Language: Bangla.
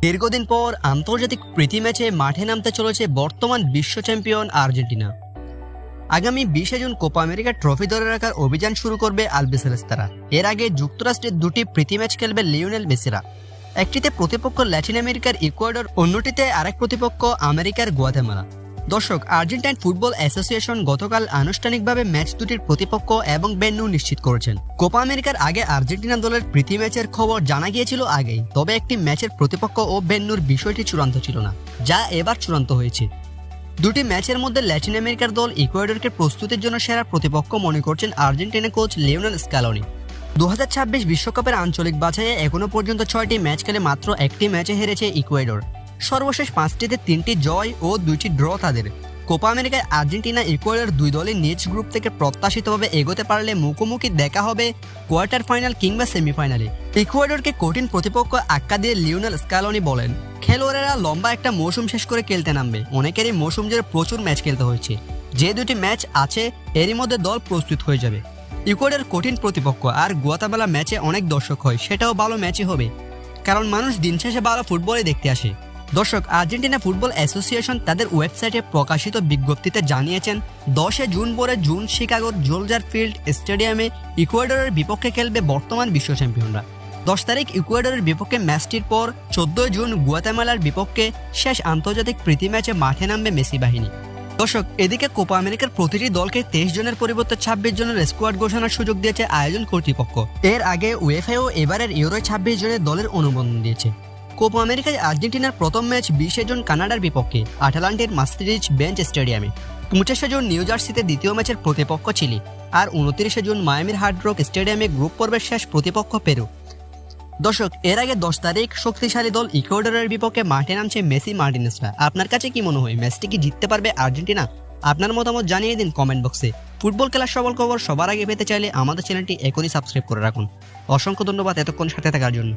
দীর্ঘদিন পর আন্তর্জাতিক প্রীতি ম্যাচে মাঠে নামতে চলেছে বর্তমান বিশ্ব চ্যাম্পিয়ন আর্জেন্টিনা। আগামী বিশে জুন কোপা আমেরিকার ট্রফি ধরে রাখার অভিযান শুরু করবে আলবিসেলেস্তারা এর আগে যুক্তরাষ্ট্রের দুটি প্রীতি ম্যাচ খেলবে লিওনেল মেসিরা। একটিতে প্রতিপক্ষ ল্যাটিন আমেরিকার ইকুয়াডর, অন্যটিতে আরেক প্রতিপক্ষ আমেরিকার গুয়াতেমালা। দর্শক, আর্জেন্টাইন ফুটবল অ্যাসোসিয়েশন গতকাল আনুষ্ঠানিকভাবে ম্যাচ দুটির প্রতিপক্ষ এবং বেন্যু নিশ্চিত করেছেন। কোপা আমেরিকার আগে আর্জেন্টিনা দলের প্রীতি ম্যাচের খবর জানা গিয়েছিল আগেই, তবে একটি ম্যাচের প্রতিপক্ষ ও বেন্যুর বিষয়টি চূড়ান্ত ছিল না, যা এবার চূড়ান্ত হয়েছে। দুটি ম্যাচের মধ্যে ল্যাটিন আমেরিকার দল ইকুয়েডরকে প্রস্তুতির জন্য সেরা প্রতিপক্ষ মনে করছেন আর্জেন্টিনা কোচ লিওনেল স্ক্যালোনি দু বিশ্বকাপের আঞ্চলিক বাছাইয়ে এখনও পর্যন্ত ছয়টি ম্যাচ খেলে মাত্র একটি ম্যাচে হেরেছে ইকুয়েডর। সর্বশেষ পাঁচটিতে তিনটি জয় ও দুইটি ড্র তাদের। কোপা আমেরিকায় আর্জেন্টিনা ইকুয়েডর দুই দলই নিজ গ্রুপ থেকে প্রত্যাশিতভাবে এগোতে পারলে মুখোমুখি দেখা হবে কোয়ার্টার ফাইনাল কিংবা সেমিফাইনালে। ইকুয়েডরকে কঠিন প্রতিপক্ষ আক্কা দিয়ে লিওনেল স্ক্যালোনি বলেন, খেলোয়াড়েরা লম্বা একটা মৌসুম শেষ করে খেলতে নামবে। অনেকেরই মৌসুম জুড়ে প্রচুর ম্যাচ খেলতে হয়েছে। যে দুটি ম্যাচ আছে, এরই মধ্যে দল প্রস্তুত হয়ে যাবে। ইকুয়েডর কঠিন প্রতিপক্ষ আর গুয়াতাবেলা ম্যাচে অনেক দর্শক হয়, সেটাও ভালো ম্যাচই হবে। কারণ মানুষ দিন শেষে ভালো ফুটবলই দেখতে আসে। দর্শক, আর্জেন্টিনা ফুটবল অ্যাসোসিয়েশন তাদের ওয়েবসাইটে প্রকাশিত বিজ্ঞপ্তিতে জানিয়েছেন দশে জুন পরে জুন শিকাগোর জোলজার ফিল্ড স্টেডিয়ামে ইকুয়েডরের বিপক্ষে খেলবে বর্তমান বিশ্ব চ্যাম্পিয়নরা। দশ তারিখ ইকুয়েডরের বিপক্ষে ম্যাচটির পর চোদ্দই জুন গুয়াতেমালার বিপক্ষে শেষ আন্তর্জাতিক প্রীতি ম্যাচে মাঠে নামবে মেসি বাহিনী। দর্শক, এদিকে কোপা আমেরিকার প্রতিটি দলকে তেইশ জনের পরিবর্তে ছাব্বিশ জনের স্কোয়াড ঘোষণার সুযোগ দিয়েছে আয়োজন কর্তৃপক্ষ। এর আগে উয়েফাও এবারের ইউরো ছাব্বিশ জনের দলের অনুমোদন দিয়েছে। কোপা আমেরিকায় আর্জেন্টিনার প্রথম ম্যাচ বিশে জুন কানাডার বিপক্ষে, আটালান্টের মাস্টারিজ বেঞ্চ স্টেডিয়ামে পঁচিশে জুন নিউ জার্সিতে দ্বিতীয় ম্যাচের প্রতিপক্ষ চিলি, আর উনত্রিশে জুন মায়ামির হার্ড রক স্টেডিয়ামে গ্রুপ পর্বের শেষ প্রতিপক্ষ পেরু। দর্শক, এর আগে দশ তারিখ শক্তিশালী দল ইকুয়েডরের বিপক্ষে মাঠে নামছে মেসি মার্টিনেসরা। আপনার কাছে কি মনে হয়, ম্যাচটি কি জিততে পারবে আর্জেন্টিনা? আপনার মতামত জানিয়ে দিন কমেন্ট বক্সে। ফুটবল খেলার সবল খবর সবার আগে পেতে চাইলে আমাদের চ্যানেলটি এখনই সাবস্ক্রাইব করে রাখুন। অসংখ্য ধন্যবাদ এতক্ষণ সাথে থাকার জন্য।